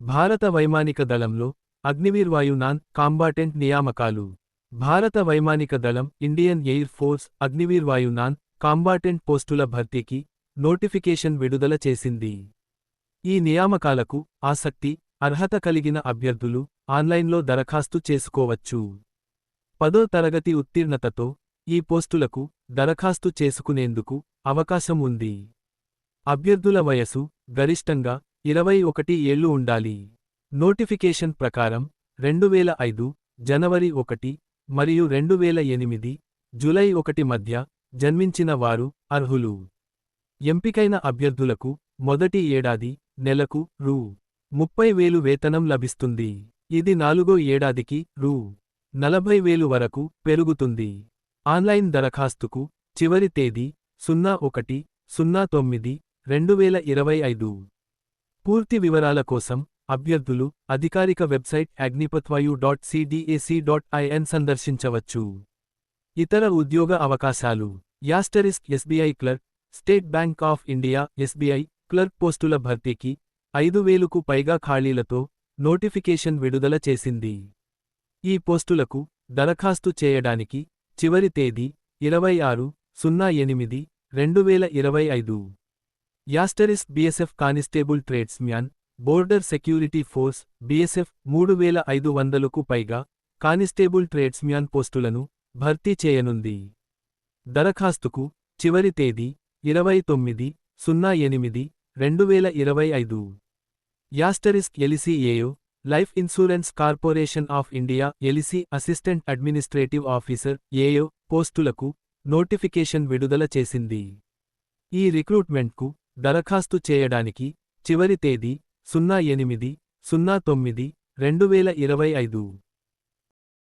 భారత వైమానిక దళంలో అగ్నివీర్ వాయు నాన్ కాంబాటెంట్ నియామకాలు. భారత వైమానిక దళం ఇండియన్ ఎయిర్ ఫోర్స్ అగ్నివీర్ వాయు నాన్ కాంబాటెంట్ పోస్టుల భర్తీకి నోటిఫికేషన్ విడుదల చేసింది. ఈ నియామకాలకు ఆసక్తి అర్హత కలిగిన అభ్యర్థులు ఆన్లైన్లో దరఖాస్తు చేసుకోవచ్చు. పదో తరగతి ఉత్తీర్ణతతో ఈ పోస్టులకు దరఖాస్తు చేసుకునేందుకు అవకాశం ఉంది. అభ్యర్థుల వయసు గరిష్టంగా ఇరవై ఒకటి ఏళ్ళు ఉండాలి. నోటిఫికేషన్ ప్రకారం రెండువేల ఐదు జనవరి ఒకటి మరియు రెండువేల ఎనిమిది జులై ఒకటి మధ్య జన్మించిన వారు అర్హులు. ఎంపికైన అభ్యర్థులకు మొదటి ఏడాది నెలకు రూ. ముప్పై వేలు వేతనం లభిస్తుంది. ఇది నాలుగో ఏడాదికి రూ. నలభై వేలు వరకు పెరుగుతుంది. ఆన్లైన్ దరఖాస్తుకు చివరి తేదీ సున్నా ఒకటి సున్నా తొమ్మిది రెండువేల ఇరవై ఐదు. పూర్తి వివరాల కోసం అభ్యర్థులు అధికారిక website Agnipathvayu dot CDAC dot IN సందర్శించవచ్చు. ఇతర ఉద్యోగ అవకాశాలు asterisk SBI clerk State Bank of India SBI clerk పోస్టుల భర్తీకి ఐదు వేలుకు పైగా ఖాళీలతో నోటిఫికేషన్ విడుదల చేసింది. ఈ పోస్టులకు దరఖాస్తు చేయడానికి చివరి తేదీ ఇరవై ఆరు సున్నా ఎనిమిది రెండువేల ఇరవై ఐదు. Asterisk BSF constable tradesman Border Security Force BSF మూడు వేల ఐదు వందలకు పైగా కానిస్టేబుల్ ట్రేడ్స్మ్యాన్ పోస్టులను భర్తీ చేయనుంది. దరఖాస్తుకు చివరి తేదీ ఇరవై తొమ్మిది సున్నా ఎనిమిది రెండువేల ఇరవై ఐదు. Asterisk LIC AO Life Insurance Corporation of India LIC assistant administrative officer AO పోస్టులకు నోటిఫికేషన్ విడుదల చేసింది. ఈ రిక్రూట్మెంట్కు దరఖాస్తు చేయడానికి చివరి తేదీ సున్నా ఎనిమిది సున్నా తొమ్మిది రెండు వేల ఇరవై ఐదు.